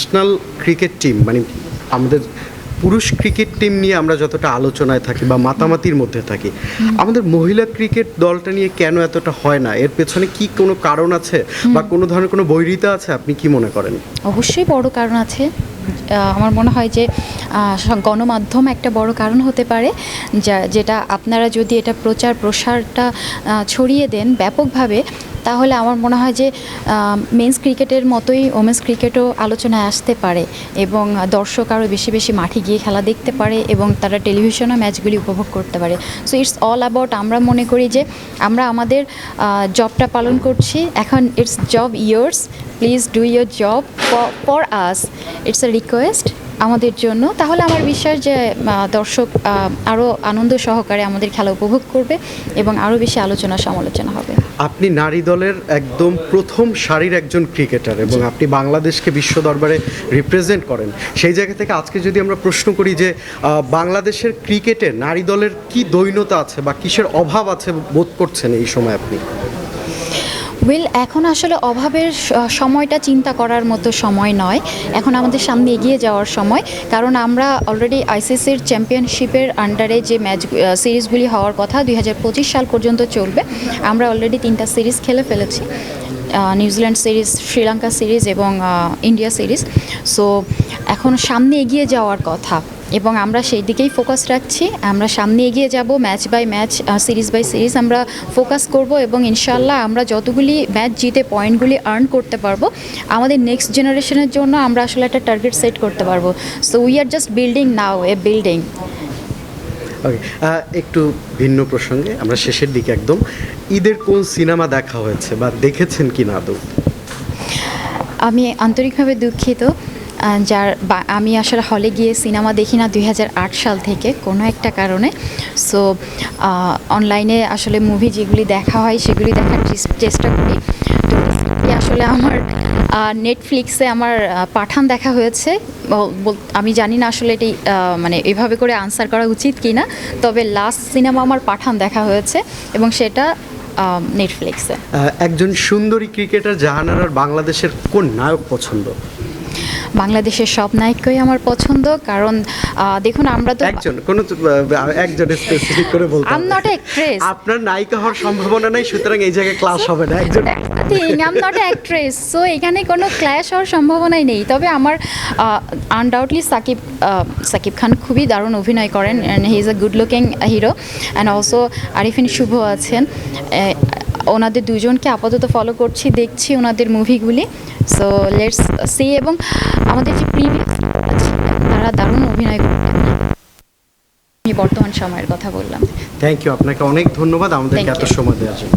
National cricket team মানে আমাদের পুরুষ ক্রিকেট টিম নিয়ে আমরা যতটা আলোচনায় থাকি বা মাতামাতির মধ্যে থাকি আমাদের মহিলা ক্রিকেট দলটা নিয়ে কেন এতটা হয় না? এর পেছনে কি কোনো কারণ আছে? বা কোনো ধরনের কোনো বৈরিতা আছে? আপনি কি মনে করেন? অবশ্যই বড় কারণ আছে। আমার মনে হয় যে গণমাধ্যম একটা বড় কারণ হতে পারে যা যেটা আপনারা যদি এটা প্রচার প্রসারটা ছড়িয়ে দেন ব্যাপকভাবে তাহলে আমার মনে হয় যে মেন্স ক্রিকেটের মতোই ওমেন্স ক্রিকেটও আলোচনায় আসতে পারে এবং দর্শক আরও বেশি বেশি মাঠে গিয়ে খেলা দেখতে পারে এবং তারা টেলিভিশনও ম্যাচগুলি উপভোগ করতে পারে। সো ইটস অল অ্যাবাউট আমরা মনে করি যে, আমরা আমাদের জবটা পালন করছি। এখন it's job years please do your job for us it's a request আমাদের জন্য। তাহলে আমার বিশ্বাস যে দর্শক আরও আনন্দ সহকারে আমাদের খেলা উপভোগ করবে এবং আরও বেশি আলোচনা সমালোচনা হবে। আপনি নারী দলের একদম প্রথম সারির একজন ক্রিকেটার এবং আপনি বাংলাদেশকে বিশ্ব দরবারে রিপ্রেজেন্ট করেন। সেই জায়গা থেকে আজকে যদি আমরা প্রশ্ন করি যে বাংলাদেশের ক্রিকেটে নারী দলের কি দৈন্যতা আছে বা কিসের অভাব আছে বোধ করছেন এই সময় আপনি? উইল, এখন আসলে অভাবের সময়টা চিন্তা করার মতো সময় নয়। এখন আমাদের সামনে এগিয়ে যাওয়ার সময়। কারণ আমরা অলরেডি আইসিসির চ্যাম্পিয়নশিপের আন্ডারে যে ম্যাচ সিরিজগুলি হওয়ার কথা দুই হাজার পঁচিশ সাল পর্যন্ত চলবে, আমরা অলরেডি তিনটা সিরিজ খেলে ফেলেছি। New Zealand series Sri Lanka series এবং ইন্ডিয়া সিরিজ সো এখন সামনে এগিয়ে যাওয়ার কথা। এবং আমরা সেই দিকেই ফোকাস রাখছি। আমরা সামনে এগিয়ে যাব match by match series by series আমরা ফোকাস করব এবং ইনশাল্লাহ আমরা যতগুলি ম্যাচ জিতে পয়েন্টগুলি আর্ন করতে পারব আমাদের নেক্সট জেনারেশনের জন্য আমরা আসলে একটা টার্গেট সেট করতে পারব। So we are just building now a building okay একটু ভিন্ন প্রসঙ্গে আমরা শেষের দিকে একদম। ঈদের কোন সিনেমা দেখা হয়েছে বা দেখেছেন কি না আদৌ? আমি আন্তরিকভাবে দুঃখিত। যার আমি আসলে হলে গিয়ে সিনেমা দেখি না দুই হাজার আট সাল থেকে কোনো একটা কারণে। সো অনলাইনে আসলে মুভি যেগুলি দেখা হয় সেগুলি দেখার চেষ্টা করি। তো আসলে আমার নেটফ্লিক্সে আমার পাঠান দেখা হয়েছে। আমি জানি না আসলে এটি মানে এভাবে করে আনসার করা উচিত কি না তবে লাস্ট সিনেমা আমার পাঠান দেখা হয়েছে এবং সেটা নেটফ্লিক্সে একজন সুন্দরী ক্রিকেটার জাহানারার বাংলাদেশের কোন নায়ক পছন্দ? বাংলাদেশের সব নায়কই আমার পছন্দ কারণ দেখুন আমরা তো একজন কোন একজন স্পেসিফিক করে বলতে হবে। not an actress. আপনার নায়িকা হওয়ার সম্ভাবনা নাই সুতরাং এই জায়গায় ক্লাস হবে না একজন thing am not actress so এখানে কোনো ক্ল্যাশ হওয়ার সম্ভাবনাই নেই তবে আমার আনডাউটলি সাকিব সাকিব খান খুবই দারুণ অভিনয় করেন and he is a good looking hero and also Arifin Shuvo আছেন ওনাদের দুজনকে আপাতত ফলো করছি দেখছি ওনাদের মুভিগুলি সো লেটস সি এবং আমাদের যে প্রিভিয়াস তারা দারুণ অভিনয় করতেন। আমি বর্তমান সময়ের কথা বললাম। থ্যাংক ইউ আপনাকে অনেক ধন্যবাদ আমাদেরকে এত সময় দেওয়ার জন্য।